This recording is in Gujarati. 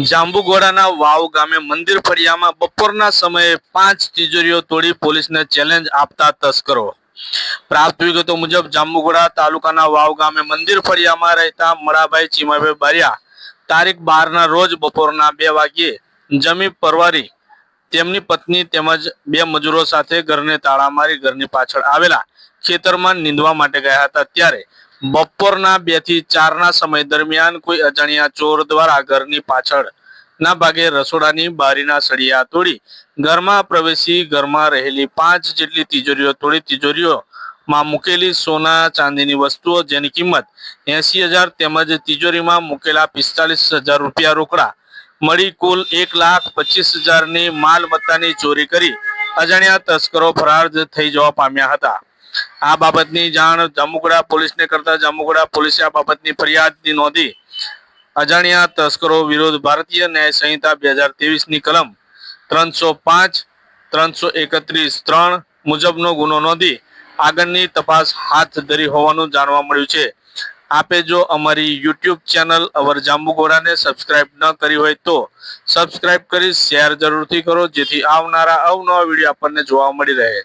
જાંબુઘોડાના વાવ ગામે મંદિર ફળિયામાં બપોરના સમયે પાંચ તિજોરીઓ તોડી પોલીસને ચેલેન્જ આપતા તસ્કરો. પ્રાપ્ત વિગતો મુજબ જાંબુગોડા તાલુકાના વાવ ગામે મંદિર ફળિયામાં રહેતા મળાભાઈ ચીમાભાઈ બારિયા તારીખ બારના રોજ બપોરના બે વાગ્યે જમી પરવારી તેમની પત્ની તેમજ બે મજૂરો સાથે ઘરને તાળા મારી ઘરની પાછળ આવેલા ખેતરમાં નીંદવા માટે ગયા હતા. ત્યારે બપોરના બેથી ચારના સમય દરમિયાન કોઈ અજાણ્યા ચોર દ્વારા ઘરની પાછળ ના ભાગે રસોડાની બારીના સળિયા તોડી ઘરમાં પ્રવેશી ઘરમાં રહેલી પાંચ જેટલી તિજોરીઓ તોડી તિજોરીઓમાં મૂકેલી સોના ચાંદીની વસ્તુઓ જેની કિંમત એસી હજાર તેમજ તિજોરીમાં મૂકેલા પિસ્તાલીસ હજાર રૂપિયા રોકડા મળી કુલ એક લાખ પચીસ હજારની માલ મત્તાની ચોરી કરી અજાણ્યા તસ્કરો ફરાર થઈ જવા પામ્યા હતા. આ બાબતની જાણ જામુગડા પોલીસને કરતા જામુગડા પોલીસે આ બાબતની ફરિયાદ નોંધી અજાણ્યા તસ્કરો વિરુદ્ધ ભારતીય ન્યાય સંહિતા બે હજારની કલમ ત્રણસો પાંચ, ત્રણસો એકત્રીસ ત્રણ મુજબનો ગુનો નોંધી આગળની તપાસ હાથ ધરી હોવાનું જાણવા મળ્યું છે. આપે જો અમારી યુટ્યુબ ચેનલ અવર જાંબુગોડાને સબસ્ક્રાઇબ ન કરી હોય તો સબસ્ક્રાઇબ કરી શેર જરૂરથી કરો, જેથી આવનારા અવનવા વીડિયો આપણને જોવા મળી રહે.